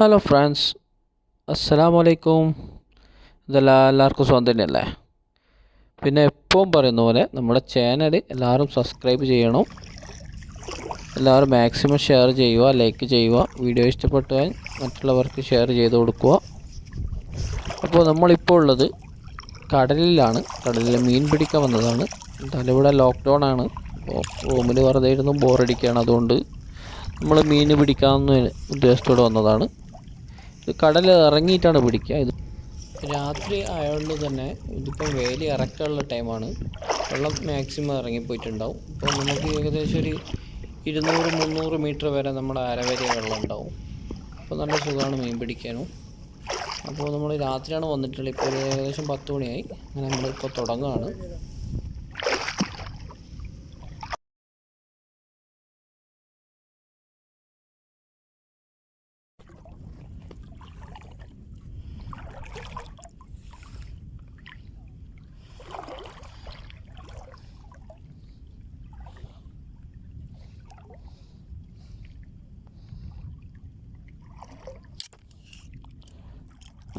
Hello friends അസ്സലാമു അലൈക്കും ഇതെല്ലാം എല്ലാവർക്കും സുഖം തന്നെയല്ലേ? പിന്നെ എപ്പോഴും പറയുന്ന പോലെ നമ്മുടെ ചാനൽ എല്ലാവരും സബ്സ്ക്രൈബ് ചെയ്യണം. എല്ലാവരും മാക്സിമം ഷെയർ ചെയ്യുക ലൈക്ക് ചെയ്യുക വീഡിയോ ഇഷ്ടപ്പെട്ടാൽ മറ്റുള്ളവർക്ക് ഷെയർ ചെയ്ത് കൊടുക്കുക. അപ്പോൾ നമ്മളിപ്പോൾ ഉള്ളത് കടലിലാണ്. കടലിൽ മീൻ പിടിക്കാൻ വന്നതാണ്. എന്തായാലും ഇവിടെ ലോക്ക്ഡൗൺ ആണ്. റൂമിൽ വെറുതെ ഇരുന്ന് ബോറടിക്കുകയാണ് അതുകൊണ്ട് നമ്മൾ മീൻ പിടിക്കാമെന്ന് ഉദ്ദേശത്തോടെ വന്നതാണ്. ഇത് കടൽ ഇറങ്ങിയിട്ടാണ് പിടിക്കുക. ഇത് രാത്രി ആയതുകൊണ്ട് തന്നെ ഇതിപ്പം വേലി ഇറക്കാനുള്ള ടൈമാണ്. വെള്ളം മാക്സിമം ഇറങ്ങിപ്പോയിട്ടുണ്ടാവും. അപ്പോൾ നമുക്ക് ഏകദേശം ഒരു ഇരുന്നൂറ് മുന്നൂറ് മീറ്റർ വരെ നമ്മുടെ അരവരിയ വെള്ളം ഉണ്ടാവും. അപ്പോൾ നല്ല സുഖമാണ് മീൻ പിടിക്കാനും. അപ്പോൾ നമ്മൾ രാത്രിയാണ് വന്നിട്ടുള്ളത്. ഇപ്പോൾ ഏകദേശം പത്ത് മണിയായി. അങ്ങനെ നമ്മളിപ്പോൾ തുടങ്ങുകയാണ്.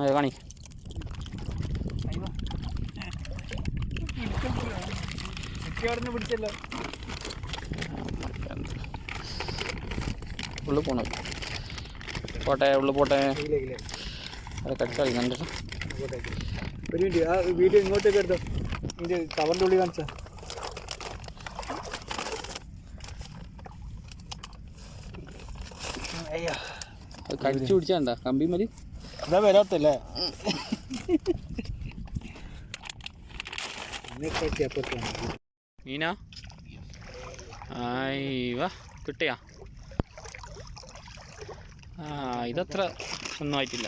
അത് കാണി ഉള്ളിൽ പോണ. പോട്ടെ ഉള്ളു പോട്ടെ. അത് കടിച്ചാൽ കണ്ടിട്ട് ഒരു മിനിറ്റ് ആ വീഡിയോ ഇങ്ങോട്ടേക്ക് എടുത്തോ. ഇതിന്റെ കവറിന്റെ ഉള്ളിൽ കാണിച്ച. അത് കടിച്ചു പിടിച്ചാണ്ട കമ്പി മതി. ഇതാ വരാത്തല്ലേ മീന കിട്ടിയാ. ആ ഇതത്ര ഒന്നും ആയിട്ടില്ല.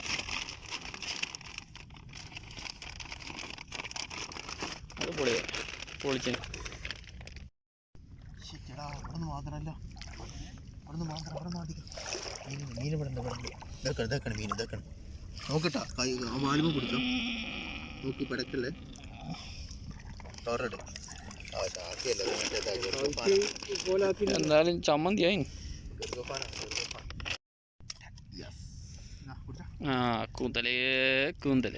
അത് പൊളിയ പൊളിച്ച്. മാത്രമല്ല മാത്രം മീൻ മീൻ ഇവിടെ മീൻ ഇതൊക്കെയാണ് നോക്കട്ടാ. കൈ ആ വാലുമ പിടിച്ചോ. നോക്കി പടക്കല്ലേ മറ്റേ എന്തായാലും ചമ്മന്തിയായി ആ കൂന്തൽ കൂന്തൽ.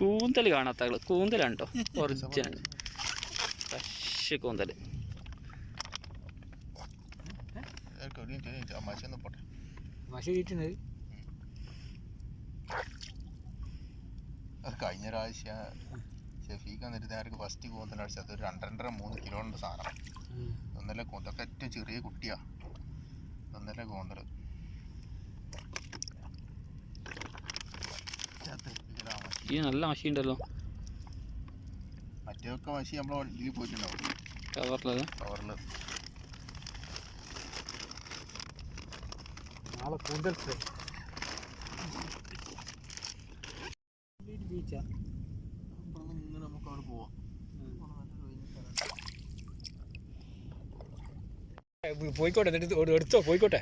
കൂന്തൽ കാണാത്ത കൂന്തലുണ്ടോ ഒറിജിനൽ ഫ്രഷ് കൂന്തൽ ആ ഒന്ന് പോട്ടെ. അത് കഴിഞ്ഞ പ്രാവശ്യം ഷെഫീക്ക് വന്നിട്ട് നേരക്ക് ഫസ്റ്റ് കൂന്തൽ അടിച്ചത്? അതൊരു രണ്ടര മൂന്ന് കിലോണ്ട് സാധനം. ഒന്നല്ല കൂന്തൊക്കെ ഏറ്റവും ചെറിയ കുട്ടിയാ. ഒന്നല്ല കൂന്തൽ. ഈ നല്ല മഷി ഉണ്ടല്ലോ. മറ്റേതൊക്കെ മഷി നമ്മൾ വണ്ടിയിൽ പോയിട്ടുണ്ടാവും. കവറിലത് കവറിൽ നാളെ കൂടുതൽ ഫ്രൈ ബീച്ചാ ഇങ്ങനെ നമുക്ക് അവിടെ പോവാം പോയിക്കോട്ടെ എന്നിട്ട് എടുത്തോ പോയിക്കോട്ടെ.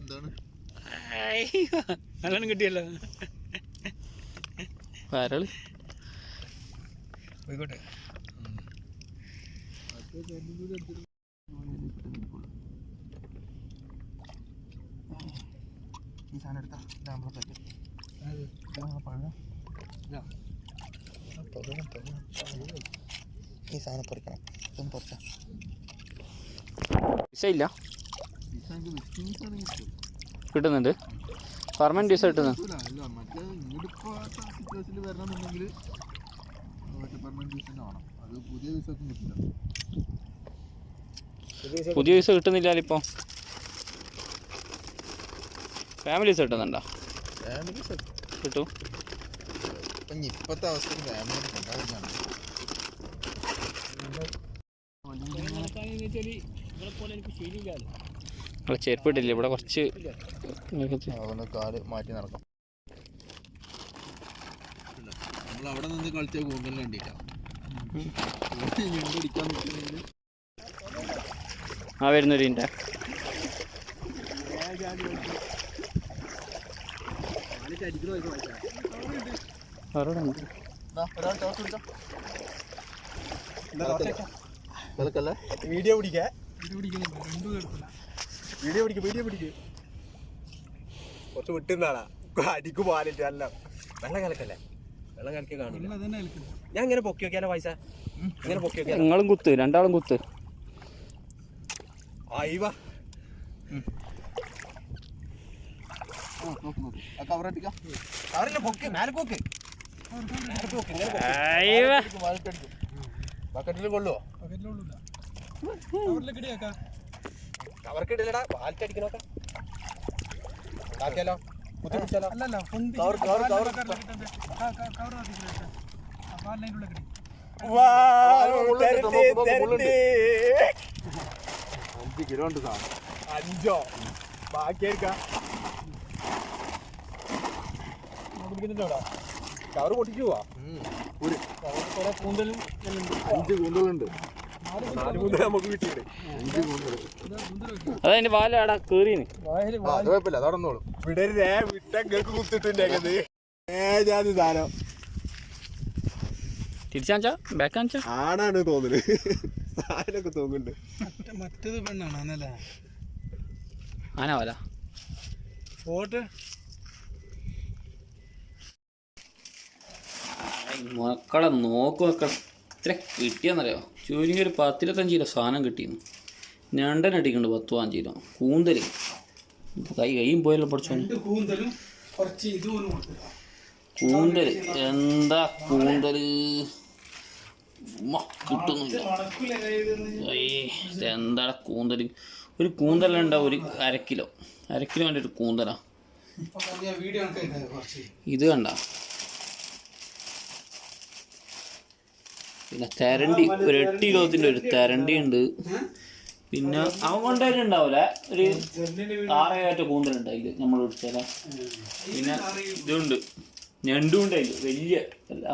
എന്താണ്? നല്ലോണം കിട്ടിയല്ലോ. വരൾ. പോയിക്കോട്ടെ. ഈ സാധനം എടുത്താൽ ഇതാ നമ്മളെ പറ്റും പഴം ഇതാ. ഈ സാധനം പൊറിക്കണം ഇതൊന്നും പറിച്ചാ വിസ ഇല്ല. കിട്ടുന്നുണ്ട്. പെർമനന്റ് വിസ കിട്ടുന്നു? പുതിയ വിസ കിട്ടുന്നില്ല സിറ്റുവേഷനിൽ വരണമെന്നുണ്ടെങ്കിൽ മറ്റേ പെർമനന്റ് വിസ തന്നെ വേണം അത് പുതിയ വിസ ഒന്നും കിട്ടില്ല പുതിയ വിസ കിട്ടുന്നില്ല ഇപ്പം ഫാമിലി സെറ്റ് ഒന്നും ഫാമിലി കിട്ടും. ഇപ്പം ഇപ്പോഴത്തെ അവസ്ഥയിൽ ഫാമിലി ഉണ്ടാകുന്നതാണ് ഇവിടെ ചെരുപ്പ് ഇട്ടില്ല? ഇവിടെ കുറച്ച് കാൽ മാറ്റി നടക്കാം നമ്മൾ അവിടെ നിന്ന് കളിച്ച കൂടുതൽ കണ്ടിട്ടാ ആ വരുന്നൊരു ഇന്റെ അവിടെ ഉണ്ട് ഒരാൾ ടോർച്ച് പിടിച്ചോ കലക്കല്ലേ വീഡിയോ പിടിക്കേ വീഡിയോ പിടിക്ക് വീഡിയോ പിടിക്ക് കുറച്ച് വിട്ടുന്നാളാ അടിക്ക് പോകാനില്ല അല്ല വെള്ളം കലക്കല്ലേ വെള്ളം കലക്കി കാണില്ല ഞാൻ ഇങ്ങനെ പൊക്കി നോക്കിയാലോ പൈസ ഇങ്ങനെ പൊക്കി നോക്കിയാലും കുത്ത് രണ്ടാളും കുത്ത് ആയിവാ കൊള്ളുവോ കവർ കവർ കവർ സാധനം അഞ്ചോ. ബാക്കിയായിരിക്കാം. കവർ പൊട്ടിച്ചു പോവാ. കൂന്തലും അഞ്ച് കൂന്തലുണ്ട് അതതിന്റെ വാലാടാ കേറിന്. കുഴപ്പമില്ല അത് നടന്നോളും വിടരുതേ വിട്ട കേൾക്ക് കുത്തിട്ടുണ്ടേക്കത് ഏ ജാതി സാധനം. തിരിച്ചാച്ചാ ബാക്കാച്ചാ ആണാണ് തോന്നൽ. സാധനമൊക്കെ തോന്നുന്നുണ്ട്. മറ്റേത് പെണ്ണാണ് ആന ആനാ വാല. പോട്ടെ. മക്കളെ നോക്ക് മക്കളെ. ഇത്ര കിട്ടിയെന്നറിയോ? ചുരുങ്ങി ഒരു പത്തിരുപത്തഞ്ച് കിലോ സാധനം കിട്ടിയിരുന്നു. ഞണ്ടൻ അടിക്കുന്നുണ്ട് പത്ത് പതിനഞ്ച് കിലോ. കൂന്തൽ കൈ കൈയും പോയല്ലോ പഠിച്ചോ കൂന്തൽ എന്താ കൂന്തൽ കിട്ടുന്നില്ല. എന്താ കൂന്തൽ ഒരു കൂന്തലുണ്ട ഒരു അരക്കിലോ അരക്കിലോ വേണ്ട ഒരു കൂന്തലാ. ഇത് കണ്ട? പിന്നെ തെരണ്ടി ഒരു എട്ട് കിലോത്തിന്റെ ഒരു തെരണ്ടി ഉണ്ട്. പിന്നെ അവൻ കൊണ്ടുവരുന്നുണ്ടാവില്ല ഒരു ആറേഴാറ്റ അതിൽ നമ്മൾ പിടിച്ചാല. പിന്നെ ഇതുണ്ട്. ഞണ്ടും ഉണ്ട് അതിൽ. വലിയ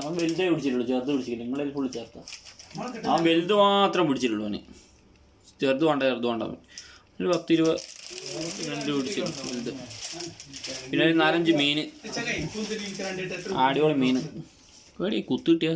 അവൻ വലുതായി പിടിച്ചിട്ടുള്ളൂ. ചേർത്ത് പിടിച്ചില്ല നിങ്ങളതിൽ ഫുള്ള് ചേർത്ത. അവൻ വലുത് മാത്രം പിടിച്ചിട്ടുള്ളൂ അവന്. ചെറുത് വേണ്ട ചെറുത് വേണ്ട അവൻ. ഒരു പത്ത് ഇരുപത് രണ്ട് പിടിച്ചിട്ടുണ്ട് വലുത്. പിന്നെ ഒരു നാലഞ്ച് എനിക്ക് അടിപൊളി മീൻ. പേടി കുത്തു കിട്ടിയ